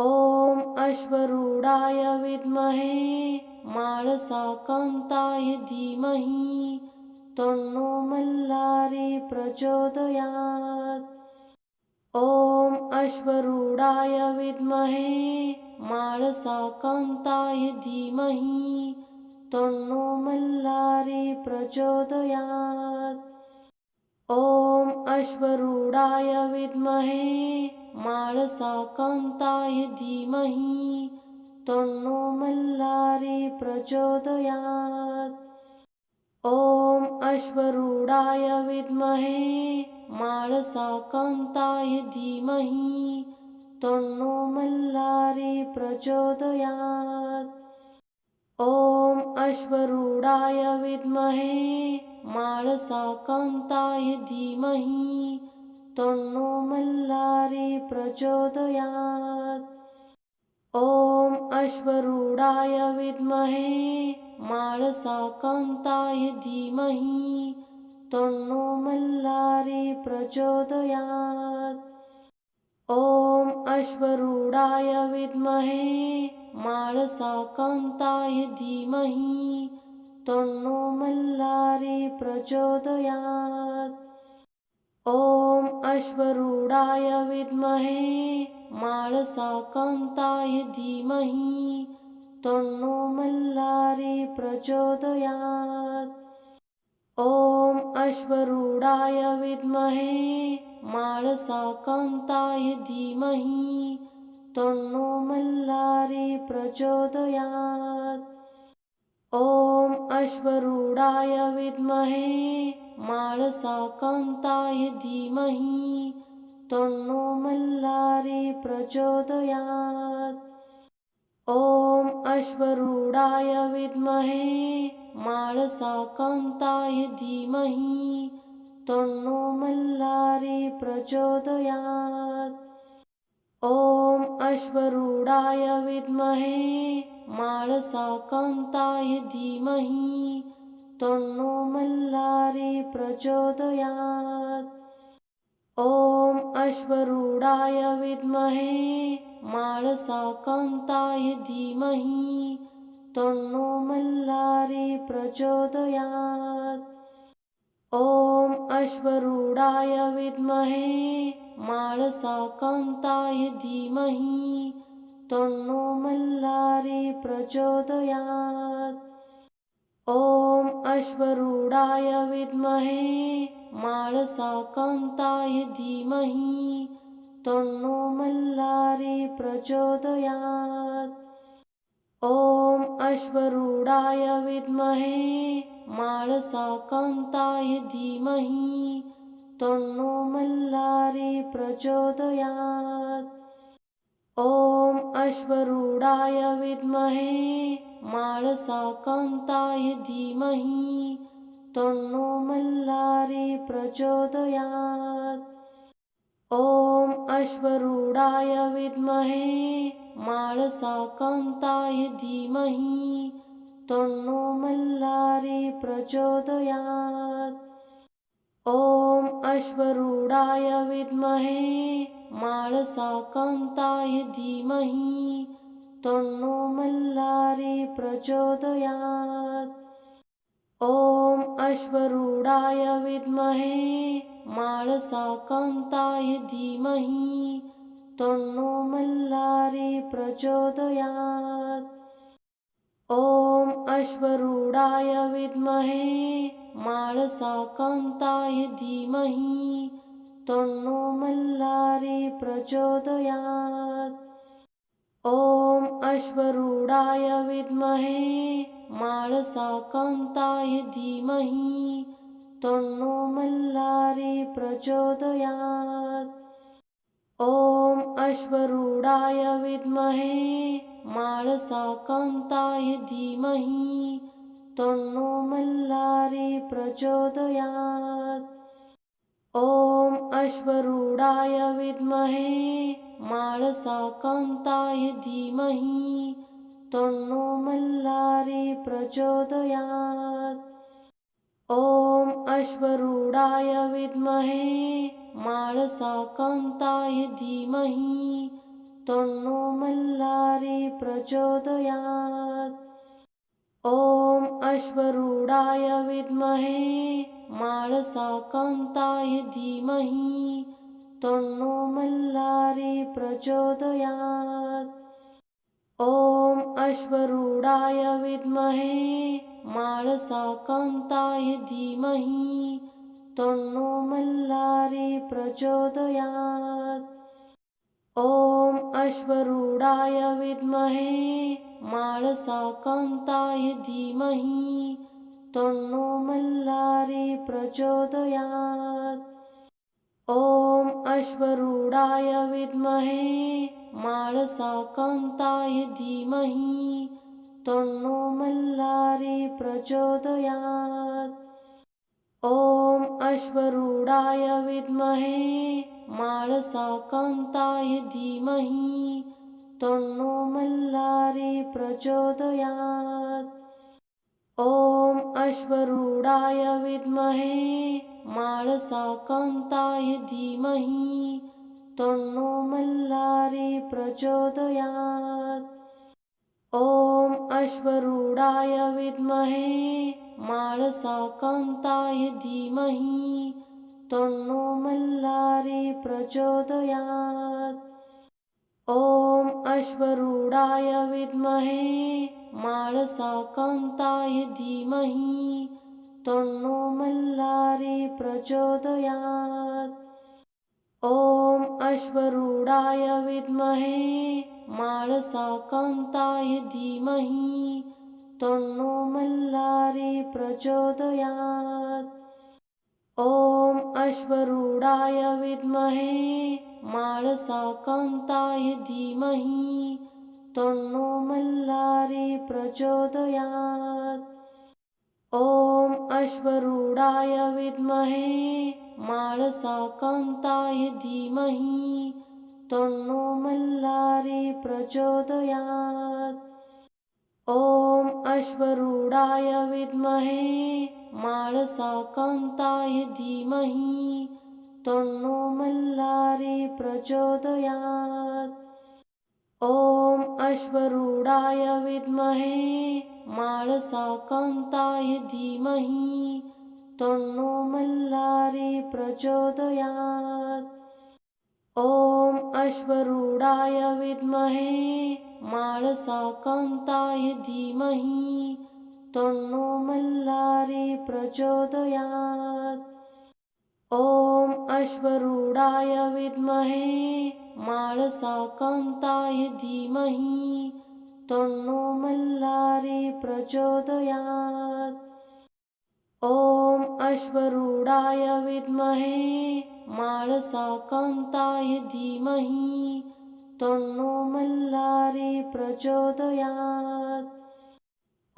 ॐ अश्वरूढाय विद्महे माळसाकान्ताय धीमहि तन्नो मल्लारी प्रचोदयात् ॐ अश्वरूढाय विद्महे माळसाकान्ताय धीमहि तन्नो मल्लारी प्रचोदयात् ॐ अश्वरूढाय विद्महे माळसाकान्ताय धीमहि तन्नो मल्लारी प्रचोदयात्. ॐ अश्वरूढाय विद्महे माळसाकान्ताय धीमहि तन्नो मल्लारी प्रचोदयात्. ॐ अश्वरूढाय विद्महे माळसाकान्ताय धीमहि तन्नो मल्लारी प्रचोदयात्। ॐ अश्वरूढाय विद्महे माळसाकान्ताय धीमहि तन्नो मल्लारी प्रचोदयात्। ॐ अश्वरूढाय विद्महे माळसाकान्ताय धीमहि तन्नो मल्लारी प्रचोदयात्। ॐ अश्वरूढाय विद्महे माळसाकान्ताय धीमहि तन्नो मल्लारी प्रचोदयात्. ॐ अश्वरूढाय विद्महे माळसाकान्ताय धीमहि तन्नो मल्लारी प्रचोदयात्. ॐ अश्वरूढाय विद्महे माळसाकान्ताय धीमहि तन्नो मल्लारी प्रचोदयात्। ॐ अश्वरूढाय विद्महे माळसाकान्ताय धीमहि तन्नो मल्लारी प्रचोदयात्। ॐ अश्वरूढाय विद्महे माळसाकान्ताय धीमहि तन्नो मल्लारी प्रचोदयात्। ॐ अश्वरूढाय विद्महे माळसाकान्ताय धीमहि तन्नो मल्लारी प्रचोदयात्। ॐ अश्वरूढाय विद्महे माळसाकान्ताय धीमहि तन्नो मल्लारी प्रचोदयात्। ॐ अश्वरूढाय विद्महे माळसाकान्ताय धीमहि तन्नो मल्लारी प्रचोदयात्। ॐ अश्वरूढाय विद्महे माळसाकान्ताय धीमहि तन्नो मल्लारी प्रचोदयात्। ॐ अश्वरूढाय विद्महे माळसाकान्ताय धीमहि तन्नो मल्लारी प्रचोदयात्. ॐ अश्वरूढाय विद्महे माळसाकान्ताय धीमहि तन्नो मल्लारी प्रचोदयात्. ॐ अश्वरूढाय विद्महे माळसाकान्ताय धीमहि तन्नो मल्लारी प्रचोदयात्। ॐ अश्वरूढाय विद्महे माळसाकान्ताय धीमहि तन्नो मल्लारी प्रचोदयात्। ॐ अश्वरूढाय विद्महे माळसाकान्ताय धीमहि तन्नो मल्लारी प्रचोदयात् ॐ अश्वरूढाय विद्महे माळसाकान्ताय धीमहि तन्नो मल्लारी प्रचोदयात्. ॐ अश्वरूढाय विद्महे माळसाकान्ताय धीमहि तन्नो मल्लारी प्रचोदयात्. ॐ अश्वरूढाय विद्महे माळसाकान्ताय धीमहि तन्नो मल्लारी प्रचोदयात्। ॐ अश्वरूढाय विद्महे माळसाकान्ताय धीमहि तन्नो मल्लारी प्रचोदयात्। ॐ अश्वरूढाय विद्महे माळसाकान्ताय धीमहि तन्नो मल्लारी प्रचोदयात् ॐ अश्वरूढाय विद्महे माळसाकान्ताय धीमहि तन्नो मल्लारी प्रचोदयात् ॐ अश्वरूढाय विद्महे माळसाकान्ताय धीमहि तन्नो मल्लारी प्रचोदयात् ॐ अश्वरूढाय विद्महे माळसाकान्ताय धीमहि तन्नो मल्लारी प्रचोदयात्। ॐ अश्वरूढाय विद्महे माळसाकान्ताय धीमहि तन्नो मल्लारी प्रचोदयात्। ॐ अश्वरूढाय विद्महे माळसाकान्ताय धीमहि तन्नो मल्लारी प्रचोदयात्. ॐ अश्वरूढाय विद्महे माळसाकान्ताय धीमहि तन्नो मल्लारी प्रचोदयात्. ॐ अश्वरूढाय विद्महे माळसाकान्ताय धीमहि तन्नो मल्लारी प्रचोदयात् ॐ अश्वरूढाय विद्महे माळसाकान्ताय धीमहि तन्नो मल्लारी प्रचोदयात् ॐ अश्वरूढाय विद्महे माळसाकान्ताय धीमहि तन्नो मल्लारी प्रचोदयात् ॐ अश्वरूढाय विद्महे माळसाकान्ताय धीमहि तन्नो मल्लारी प्रचोदयात्। ॐ अश्वरूढाय विद्महे माळसाकान्ताय धीमहि तन्नो मल्लारी प्रचोदयात् ॐ अश्वरूढाय विद्महे माळसाकान्ताय धीमहि तन्नो मल्लारी प्रचोदयात्। ॐ अश्वरूढाय विद्महे माळसाकान्ताय धीमहि तन्नो मल्लारी प्रचोदयात्। ॐ अश्वरूढाय विद्महे माळसाकान्ताय धीमहि तन्नो मल्लारी प्रचोदयात्. ॐ अश्वरूढाय विद्महे माळसाकान्ताय धीमहि तन्नो मल्लारी प्रचोदयात्.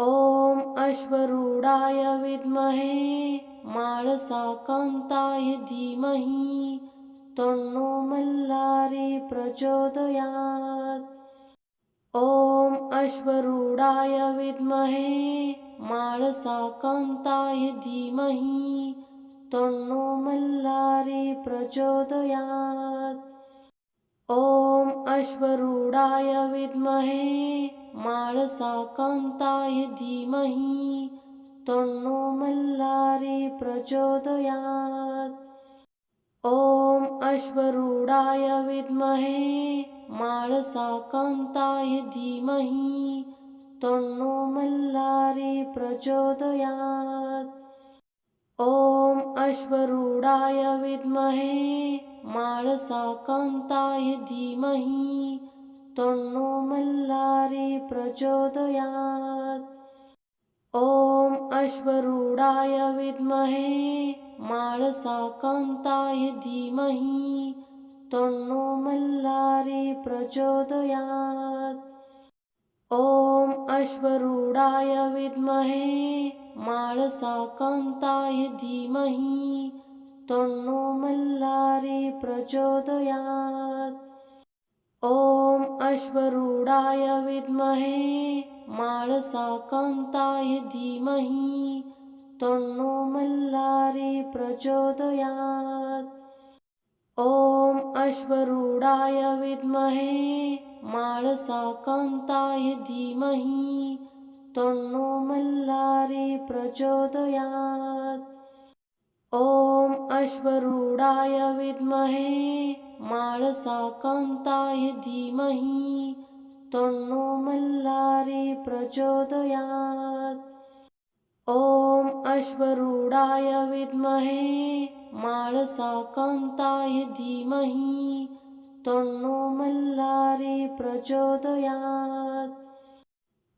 ॐ अश्वरूढाय विद्महे माळसाकान्ताय धीमहि तन्नो मल्लारी प्रचोदयात् ॐ अश्वरूढाय विद्महे माळसाकान्ताय धीमहि तन्नो मल्लारी प्रचोदयात् ॐ अश्वरूढाय विद्महे माळसाकान्ताय धीमहि तन्नो मल्लारी प्रचोदयात् ॐ अश्वरूढाय विद्महे माळसाकान्ताय धीमहि तन्नो मल्लारी प्रचोदयात्। ॐ अश्वरूढाय विद्महे माळसाकान्ताय धीमहि तन्नो मल्लारी प्रचोदयात्। ॐ अश्वरूढाय विद्महे माळसाकान्ताय धीमहि तन्नो मल्लारी प्रचोदयात्। ॐ अश्वरूढाय विद्महे माळसाकान्ताय धीमहि तन्नो मल्लारी प्रचोदयात्। ॐ अश्वरूढाय विद्महे माळसाकान्ताय धीमहि तन्नो मल्लारी प्रचोदयात्। ॐ अश्वरूढाय विद्महे माळसाकान्ताय धीमहि। तन्नो मल्लारी प्रचोदयात्। ॐ अश्वरूढाय विद्महे माळसाकान्ताय धीमहि। तन्नो मल्लारी प्रचोदयात्। ॐ अश्वरूढाय विद्महे माळसाकान्ताय धीमहि तन्नो मल्लारे प्रचोदयात्.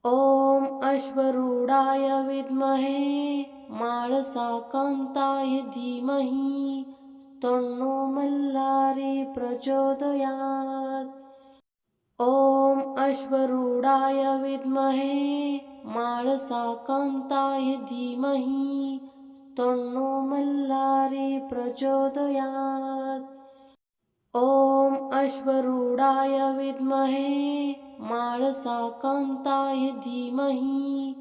ॐ अश्वरूढाय विद्महे माळसाकान्ताय धीमहि तन्नो मल्लारे प्रचोदयात्. ॐ अश्वरूढाय विद्महे माळसाकान्ताय धीमहि तन्नो मल्लारे प्रचोदयात्. ॐ अश्वरूढाय विद्महे माळसाकान्ताय धीमहि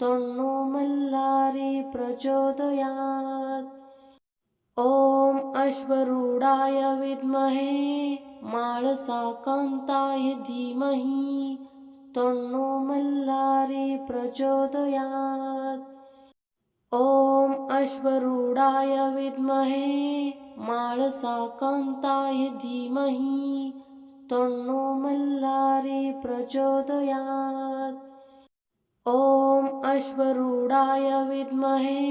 तन्नो मल्लारे प्रचोदयात्. ॐ अश्वरूढाय विद्महे माळसाकान्ताय धीमहि तन्नो मल्लारी प्रचोदयात् ॐ अश्वरूढाय विद्महे माळसाकान्ताय धीमहि तन्नो मल्लारी प्रचोदयात् ॐ अश्वरूढाय विद्महे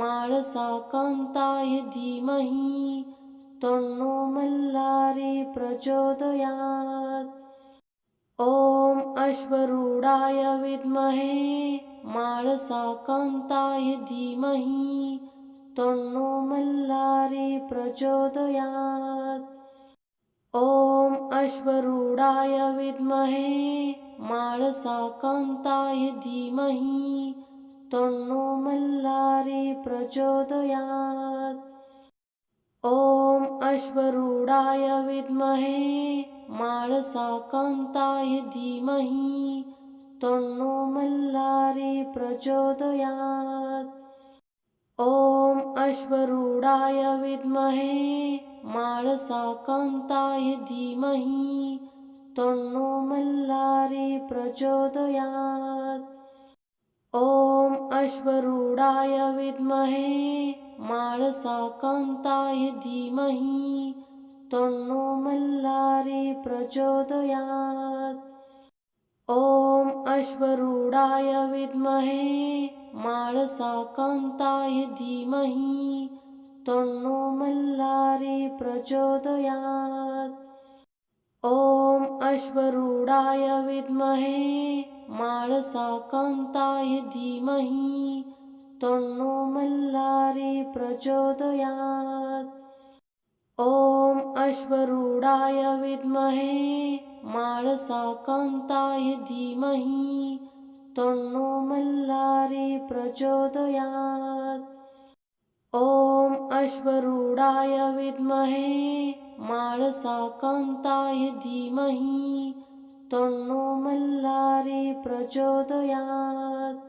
माळसाकान्ताय धीमहि तन्नो मल्लारी प्रचोदयात् ॐ अश्वरूढाय विद्महे माळसाकान्ताय धीमहि तन्नो मल्लारे प्रचोदयात्। ॐ अश्वरूढाय विद्महे माळसाकान्ताय धीमहि तन्नो मल्लारे प्रचोदयात्। ॐ अश्वरूढाय विद्महे माळसाकान्ताय धीमहि तन्नो मल्लारे प्रचोदयात्। ॐ अश्वरूढाय विद्महे माळसाकान्ताय धीमहि तन्नो मल्लारे प्रचोदयात्। ॐ अश्वरूढाय विद्महे माळसाकान्ताय धीमहि तन्नो मल्लारी प्रचोदयात्। ॐ अश्वरूढाय विद्महे माळसाकान्ताय धीमहि तन्नो मल्लारी प्रचोदयात्। ॐ अश्वरूढाय विद्महे माळसाकान्ताय धीमहि तन्नो मल्लारी प्रचोदयात्। ॐ अश्वरूढाय विद्महे माळसाकान्ताय धीमहि तन्नो मल्लारे प्रचोदयात्। ॐ अश्वरूढाय विद्महे माळसाकान्ताय धीमहि तन्नो मल्लारे प्रचोदयात्।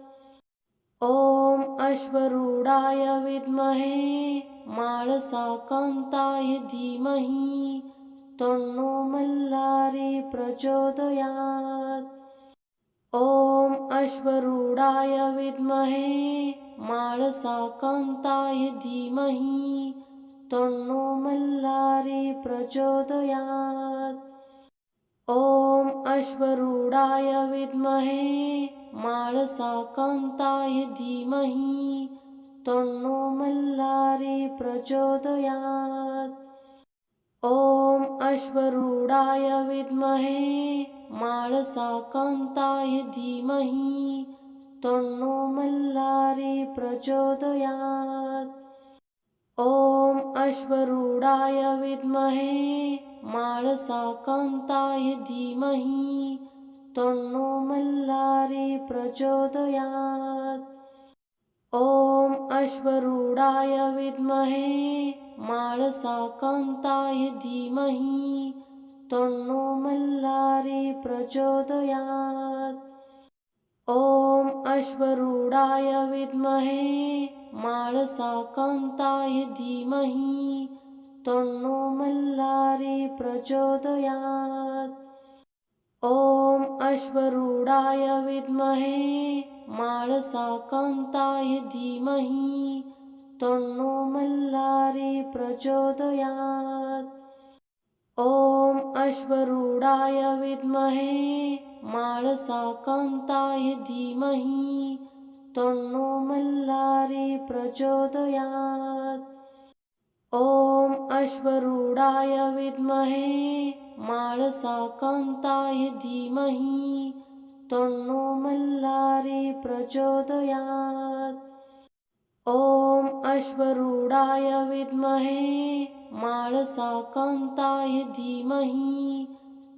ॐ अश्वरूढाय विद्महे माळसाकान्ताय धीमहि तन्नो मल्लारे प्रचोदयात्. ॐ अश्वरूढाय विद्महे माळसाकान्ताय धीमहि तन्नो मल्लारे प्रचोदयात्. ॐ अश्वरूढाय विद्महे माळसाकान्ताय धीमहि तन्नो मल्लारी प्रचोदयात् ॐ अश्वरूढाय विद्महे माळसाकान्ताय धीमहि तन्नो मल्लारी प्रचोदयात् ॐ अश्वरूढाय विद्महे माळसाकान्ताय धीमहि तन्नो मल्लारी प्रचोदयात् ॐ अश्वरूढाय विद्महे माळसाकान्ताय धीमहि तन्नो मल्लारे प्रचोदयात्। ॐ अश्वरूढाय विद्महे माळसाकान्ताय धीमहि तन्नो मल्लारे प्रचोदयात् ॐ अश्वरूढाय विद्महे माळसाकान्ताय धीमहि तन्नो मल्लारे प्रचोदयात्। ॐ अश्वरूढाय विद्महे माळसाकान्ताय धीमहि तन्नो मल्लारे प्रचोदयात्। ॐ अश्वरूढाय विद्महे माळसाकान्ताय धीमहि तन्नो मल्लारे प्रचोदयात्। ॐ अश्वरूढाय विद्महे माळसाकान्ताय धीमहि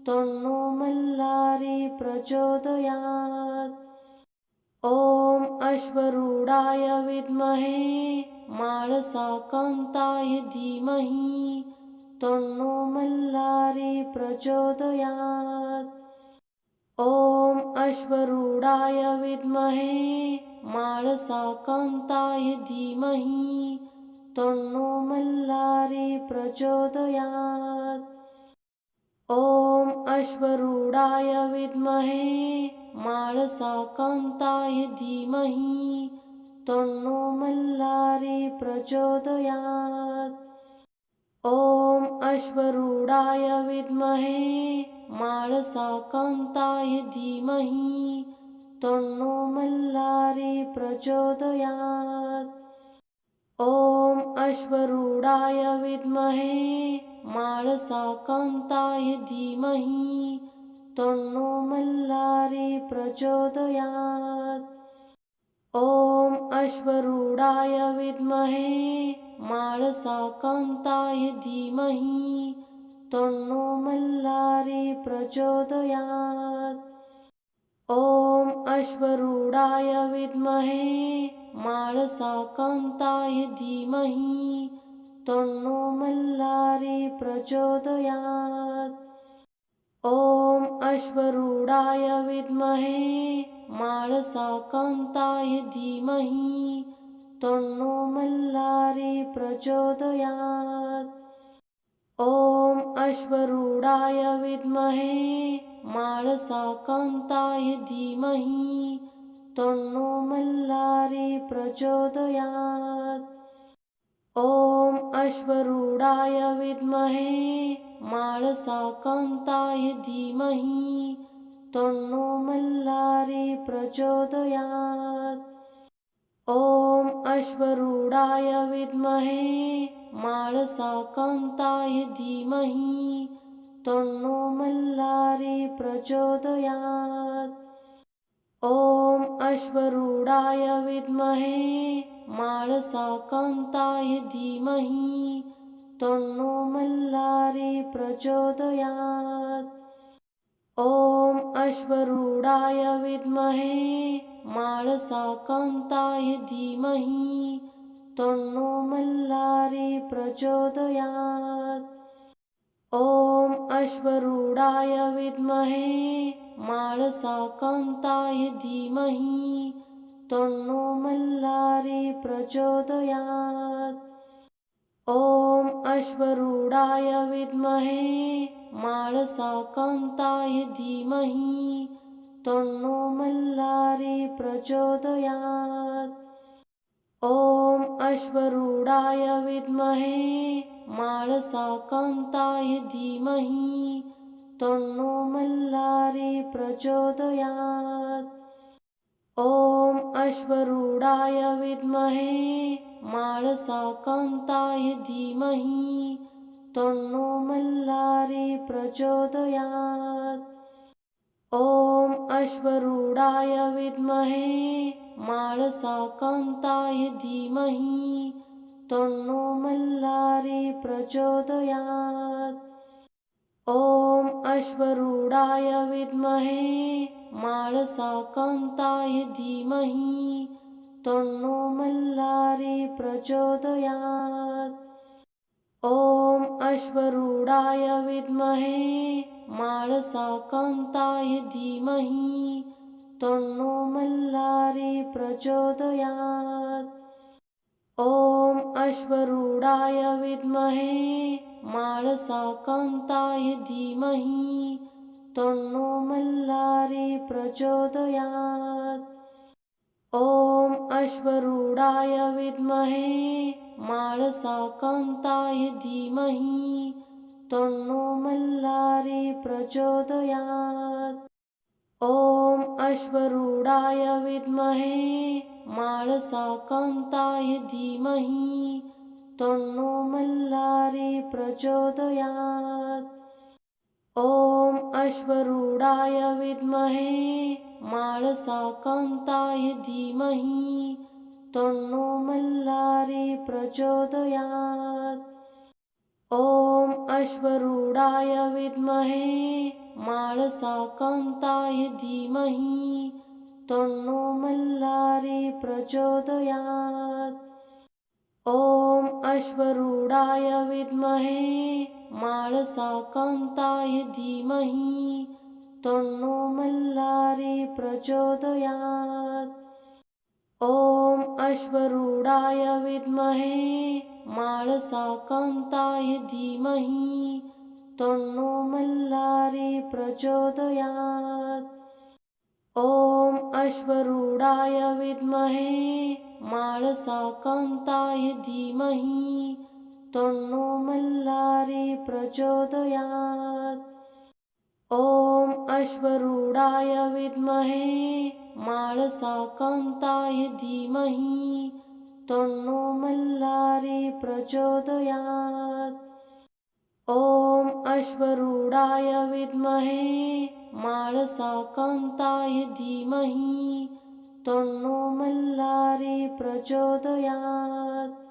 तन्नो मल्लारे प्रचोदयात्। ॐ अश्वरूढाय विद्महे माळसाकान्ताय धीमहि तन्नो मल्लारे प्रचोदयात्। ॐ अश्वरूढाय विद्महे माळसाकान्ताय धीमहि तन्नो मल्लारे प्रचोदयात्। ॐ अश्वरूढाय विद्महे माळसाकान्ताय धीमहि तन्नो मल्लारे प्रचोदयात्। अश्वरूढाय विद्महे माळसाकान्ताय धीमहि तन्नो मल्लारी प्रचोदयात्। ॐ अश्वरूढाय विद्महे माळसाकान्ताय धीमहि तन्नो मल्लारी प्रचोदयात्। ॐ अश्वरूढाय विद्महे माळसाकान्ताय धीमहि तन्नो मल्लारे प्रचोदयात्. ॐ अश्वरूढाय विद्महे माळसाकान्ताय धीमहि तन्नो मल्लारे प्रचोदयात्. ॐ अश्वरूढाय विद्महे माळसाकान्ताय धीमहि तन्नो मल्लारे प्रचोदयात्। ॐ अश्वरूढाय विद्महे माळसाकान्ताय धीमहि। तन्नो मल्लारे प्रचोदयात्। ॐ अश्वरूढाय विद्महे माळसाकान्ताय धीमहि। तन्नो मल्लारे प्रचोदयात्। ॐ अश्वरूढाय विद्महे माळसाकान्ताय धीमहि तन्नो मल्लारी प्रचोदयात्. ॐ अश्वरूढाय विद्महे माळसाकान्ताय धीमहि तन्नो मल्लारी प्रचोदयात्. ॐ अश्वरूढाय विद्महे माळसाकान्ताय धीमहि तन्नो मल्लारे प्रचोदयात्. ॐ अश्वरूढाय विद्महे माळसाकान्ताय धीमहि तन्नो मल्लारे प्रचोदयात्. ॐ अश्वरूढाय विद्महे माळसाकान्ताय धीमहि तन्नो मल्लारी प्रचोदयात् ॐ अश्वरूढाय विद्महे माळसाकान्ताय धीमहि तन्नो मल्लारी प्रचोदयात् ॐ अश्वरूढाय विद्महे माळसाकान्ताय धीमहि तन्नो मल्लारी प्रचोदयात् ॐ अश्वरूढाय विद्महे माळसाकान्ताय धीमहि तन्नो मल्लारे प्रचोदयात्। ॐ अश्वरूढाय विद्महे माळसाकान्ताय धीमहि तन्नो मल्लारे प्रचोदयात्। ॐ अश्वरूढाय विद्महे माळसाकान्ताय धीमहि तन्नो मल्लारे प्रचोदयात्। ॐ अश्वरूढाय विद्महे माळसाकान्ताय धीमहि तन्नो मल्लारे प्रचोदयात्। ॐ अश्वरूढाय विद्महे माळसाकान्ताय धीमहि तन्नो मल्लारे प्रचोदयात् ॐ अश्वरूढाय विद्महे माळसाकान्ताय धीमहि तन्नो मल्लारे प्रचोदयात् ॐ अश्वरूढाय विद्महे माळसाकान्ताय धीमहि तन्नो मल्लारे प्रचोदयात् ॐ अश्वरूढाय विद्महे माळसाकान्ताय धीमहि तन्नो मल्लारे प्रचोदयात्। ॐ अश्वरूढाय विद्महे माळसाकान्ताय धीमहि तन्नो मल्लारे प्रचोदयात्। ॐ अश्वरूढाय विद्महे माळसाकान्ताय धीमहि तन्नो मल्लारे प्रचोदयात्. ॐ अश्वरूढाय विद्महे माळसाकान्ताय धीमहि तन्नो मल्लारे प्रचोदयात्. ॐ अश्वरूढाय विद्महे माळसाकान्ताय धीमहि तन्नो मल्लारे प्रचोदयात् ॐ अश्वरूढाय विद्महे माळसाकान्ताय धीमहि तन्नो मल्लारे प्रचोदयात्